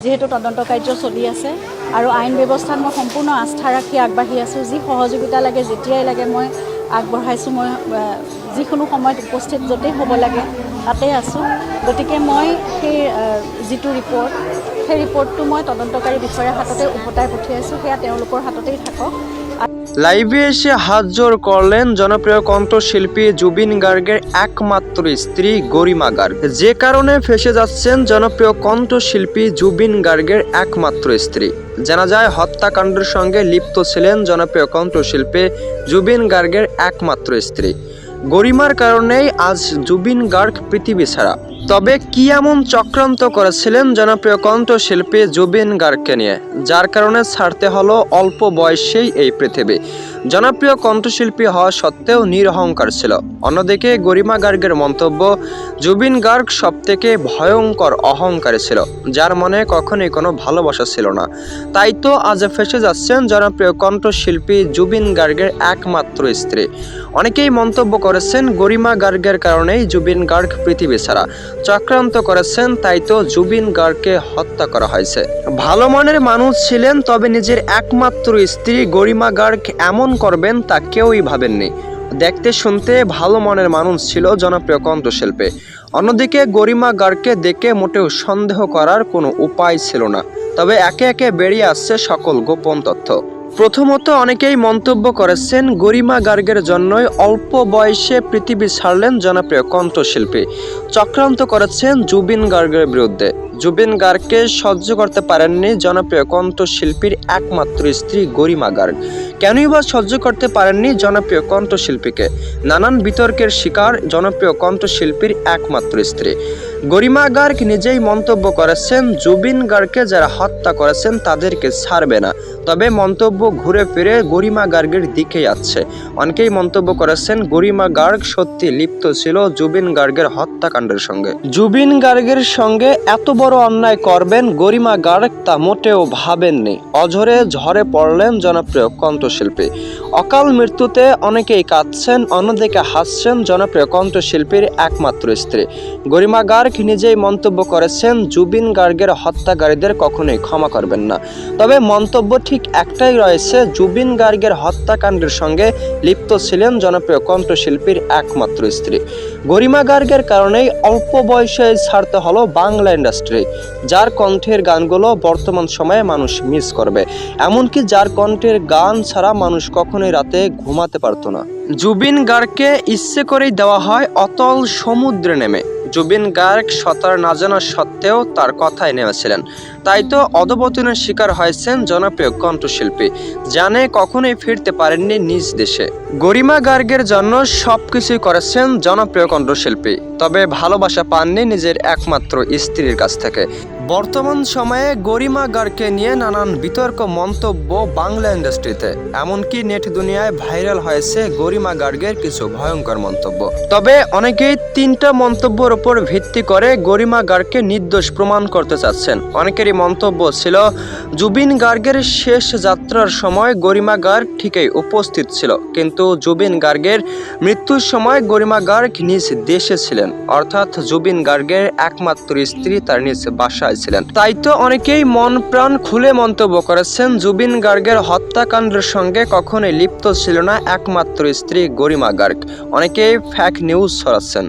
যিহেতু তদন্ত কাৰ্য চলি আছে আৰু আইন ব্যৱস্থাত মই সম্পূৰ্ণ আস্থা ৰাখি আগবাঢ়ি আছোঁ যি সহযোগিতা লাগে যেতিয়াই লাগে মই আগবঢ়াইছোঁ মই যিকোনো সময়ত উপস্থিত য'তেই হ'ব লাগে তাতেই আছোঁ। গতিকে মই সেই যিটো ৰিপৰ্ট সেই ৰিপৰ্টটো মই তদন্তকাৰী বিষয়াৰ হাততে উভতাই পঠিয়াইছোঁ সেয়া তেওঁলোকৰ হাততেই থাকক। লাইভে এসে হাত জোর করলেন জনপ্রিয় কণ্ঠশিল্পী জুবিন গার্গের একমাত্র স্ত্রী গরিমা গার্গ। যে কারণে ফেসে যাচ্ছেন জনপ্রিয় কণ্ঠশিল্পী জুবিন গার্গের একমাত্র স্ত্রী। জানা যায়, হত্যাকাণ্ডের সঙ্গে লিপ্ত ছিলেন জনপ্রিয় কণ্ঠশিল্পী জুবিন গার্গের একমাত্র স্ত্রী। গরিমার কারণেই আজ জুবিন গার্গ পৃথিবী ছাড়া। তবে কি এমন চক্রান্ত করেছিলেন জনপ্রিয় কণ্ঠশিল্পী জুবিন গার্গকে নিয়ে, যার কারণে ছাড়তে হলো অল্প বয়সেই এই পৃথিবী? জনপ্রিয় কণ্ঠশিল্পী হওয়া সত্ত্বেও নিরহংকার ছিল। অন্যদিকে গরিমা গার্গের মন্তব্য, জুবিন গার্গ সব থেকে ভয়ঙ্কর অহংকারী ছিল, যার মনে কখনোই কোনো ভালোবাসা ছিল না। তাই তো আজ ফেসে যাচ্ছেন জনপ্রিয় কণ্ঠশিল্পী জুবিন গার্গের একমাত্র স্ত্রী। অনেকেই মন্তব্য করেছেন, গরিমা গার্গের কারণেই জুবিন গার্গ পৃথিবী ছাড়া। চক্রান্ত করেছেন, তাই তো জুবিন গার্গকে হত্যা করা হয়েছে। ভালো মনের মানুষ ছিলেন, তবে নিজের একমাত্র স্ত্রী গরিমা গার্গ এমন করবেন তা কেউই ভাবেননি। দেখতে শুনতে ভালো মনের মানুষ ছিল জনপ্রিয় কণ্ঠশিল্পে। অন্যদিকে গরিমা গার্গকে দেখে মোটেও সন্দেহ করার কোনো উপায় ছিল না। তবে একে একে বেরিয়ে আসছে সকল গোপন তথ্য। প্রথমত অনেকেই মন্তব্য করেছেন, গরিমা গার্গের জন্যই অল্প বয়সে পৃথিবী ছাড়লেন জনপ্রিয় কণ্ঠশিল্পী। চক্রান্ত করেছেন জুবিন গার্গের বিরুদ্ধে। জুবিন গার্গকে সহ্য করতে পারেননি জনপ্রিয় কণ্ঠশিল্পীর একমাত্র স্ত্রী গরিমা গার্গ। কেনই বা সহ্য করতে পারেননি জনপ্রিয় কণ্ঠশিল্পীকে? নানান বিতর্কের শিকার জনপ্রিয় কণ্ঠশিল্পীর একমাত্র স্ত্রী। গরিমা গার্গ নিজেই মন্তব্য করেছেন, জুবিন গার্গকে যারা হত্যা করেছেন তাদেরকে ছাড়বে না। তবে মন্তব্য ঘুরে ফিরে গরিমা গার্গের দিকে যাচ্ছে অনেকেই মন্তব্য করেছেন, গরিমা গার্গ সত্যি লিপ্ত ছিল জুবিন গার্গের হত্যাকাণ্ডের সঙ্গে। জুবিন গার্গের সঙ্গে এত বড় অন্যায় করবেন গরিমা গার্গ তা মোটেও ভাবেননি। অঝরে ঝরে পড়লেন জনপ্রিয় কণ্ঠশিল্পী। অকাল মৃত্যুতে অনেকেই কাঁদছেন, অন্যদিকে হাসছেন জনপ্রিয় কণ্ঠশিল্পীর একমাত্র স্ত্রী। গরিমা গার্গ নিজেই মন্তব্য করেছেন, জুবিন গার্গের হত্যাকারীদের কখনোই ক্ষমা করবেন না। তবে মন্তব্য ঠিক একটাই রয়েছে, জুবিন গার্গের হত্যাকাণ্ডের সঙ্গে লিপ্ত ছিলেন জনপ্রিয় কণ্ঠশিল্পীর একমাত্র স্ত্রী। গরিমা গার্গের কারণেই অল্প বয়সে ছাড়তে হলো বাংলা ইন্ডাস্ট্রি, যার কণ্ঠের গানগুলো বর্তমান সময়ে মানুষ মিস করবে। এমনকি যার কণ্ঠের গান ছাড়া মানুষ কখনোই রাতে ঘুমাতে পারতো না। জুবিন গার্গকে ইচ্ছে করেই দেওয়া হয় অতল সমুদ্রে নেমে। জুবিন গার্গ সতার না জানা সত্ত্বেও তার কথায় নেমেছিলেন। তাই তো অধপতনের শিকার হয়েছেন জনপ্রিয় কণ্ঠশিল্পী। জানে কখনোই ফিরতে পারেননি নিজ দেশে। গরিমা গার্গের জন্য সব কিছুই করেছেন জনপ্রিয় কণ্ঠশিল্পী। তবে ভালোবাসা পাননি নিজের একমাত্র স্ত্রীর কাছ থেকে। বর্তমান সময়ে গরিমা গার্গকে নিয়ে নানান বিতর্ক, মন্তব্য বাংলা ইন্ডাস্ট্রিতে। এমনকি নেট দুনিয়ায় ভাইরাল হয়েছে গরিমা গার্গের কিছু ভয়ঙ্কর মন্তব্য। তবে অনেকেই তিনটা মন্তব্যের উপর ভিত্তি করে গরিমা গার্গকে নির্দোষ প্রমাণ করতে চাচ্ছেন। অনেকেরই মন্তব্য ছিল, জুবিন গার্গের শেষ যাত্রার সময় গরিমা গার্গ ঠিকই উপস্থিত ছিল, কিন্তু জুবিন গার্গের মৃত্যুর সময় গরিমা গার্গ নিজ দেশে ছিলেন। অর্থাৎ জুবিন গার্গের একমাত্র স্ত্রী তার নিজ বাসায় ছিলেন তাই তো অনেকেই মন প্রাণ খুলে মন্তব্য করেছেন, জুবিন গার্গের হত্যাকাণ্ডের সঙ্গে কখনোই লিপ্ত ছিল না একমাত্র স্ত্রী গরিমা গার্গ। অনেকেই ফ্যাক নিউজ ছড়াচ্ছেন।